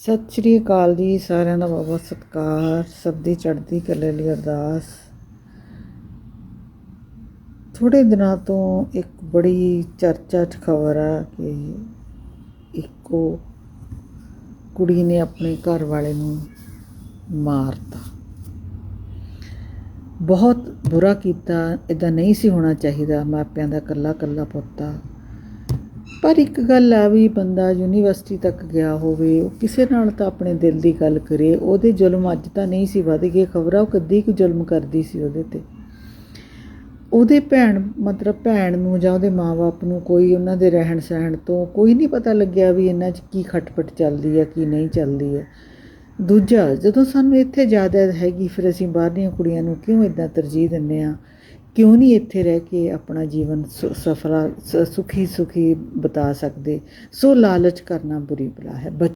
ਸਤਿ ਸ਼੍ਰੀ ਅਕਾਲ ਜੀ ਸਾਰਿਆਂ ਦਾ ਬਹੁਤ ਬਹੁਤ ਸਤਿਕਾਰ ਸਭ ਦੀ ਚੜ੍ਹਦੀ ਕਲੇ ਲਈ ਅਰਦਾਸ। ਥੋੜੇ ਦਿਨਾਂ ਤੋਂ ਇੱਕ ਬੜੀ ਚਰਚਾ 'ਚ ਖਬਰ ਆ ਕਿ ਇੱਕੋ ਕੁੜੀ ਨੇ ਆਪਣੇ ਘਰ ਵਾਲੇ ਨੂੰ ਮਾਰਤਾ। ਬਹੁਤ ਬੁਰਾ ਕੀਤਾ ਇਦਾਂ ਨਹੀਂ ਸੀ ਹੋਣਾ ਚਾਹੀਦਾ, ਮਾਪਿਆਂ ਦਾ ਕੱਲਾ ਕੱਲਾ ਪੁੱਤਾ ਪਰ ਇੱਕ ਗੱਲ ਆ ਵੀ ਬੰਦਾ ਯੂਨੀਵਰਸਿਟੀ ਤੱਕ ਗਿਆ ਹੋਵੇ, ਉਹ ਕਿਸੇ ਨਾਲ ਤਾਂ ਆਪਣੇ ਦਿਲ ਦੀ ਗੱਲ ਕਰੇ, ਉਹਦੇ ਜ਼ੁਲਮ ਅੱਜ ਤਾਂ ਨਹੀਂ ਸੀ ਵਧ ਗਏ, ਖਬਰਾਂ ਉਹ ਕਦੀ ਕੁ ਜ਼ੁਲਮ ਕਰਦੀ ਸੀ ਉਹਦੇ ਤੇ। ਉਹਦੇ ਭੈਣ, ਮਤਲਬ ਭੈਣ ਨੂੰ ਜਾਂ ਉਹਦੇ ਮਾਪੇ ਨੂੰ ਕੋਈ ਉਹਨਾਂ ਦੇ ਰਹਿਣ ਸਹਿਣ ਤੋਂ ਕੋਈ ਨਹੀਂ ਪਤਾ ਲੱਗਿਆ ਵੀ ਇਹਨਾਂ 'ਚ ਕੀ ਖਟਪਟ ਚੱਲਦੀ ਹੈ, ਕੀ ਨਹੀਂ ਚੱਲਦੀ ਹੈ। ਦੂਜਾ, ਜਦੋਂ ਸਾਨੂੰ ਇੱਥੇ ਜ਼ਿਆਦਾ ਹੈਗੀ, ਫਿਰ ਅਸੀਂ ਬਾਹਰਲੀਆਂ ਕੁੜੀਆਂ ਨੂੰ ਕਿਉਂ ਇਦਾਂ ਤਰਜੀਹ ਦਿੰਦੇ ਆ ਕਿਉਂ ਨਹੀਂ ਇੱਥੇ ਰਹਿ ਕੇ ਆਪਣਾ ਜੀਵਨ ਸੁ- ਸਫਲਾ, ਸ- ਸੁਖੀ ਸੁਖੀ ਬਿਤਾ ਸਕਦੇ? ਸੋ ਲਾਲਚ ਕਰਨਾ ਬੁਰੀ ਬਲਾ ਹੈ। ਬੱਚ-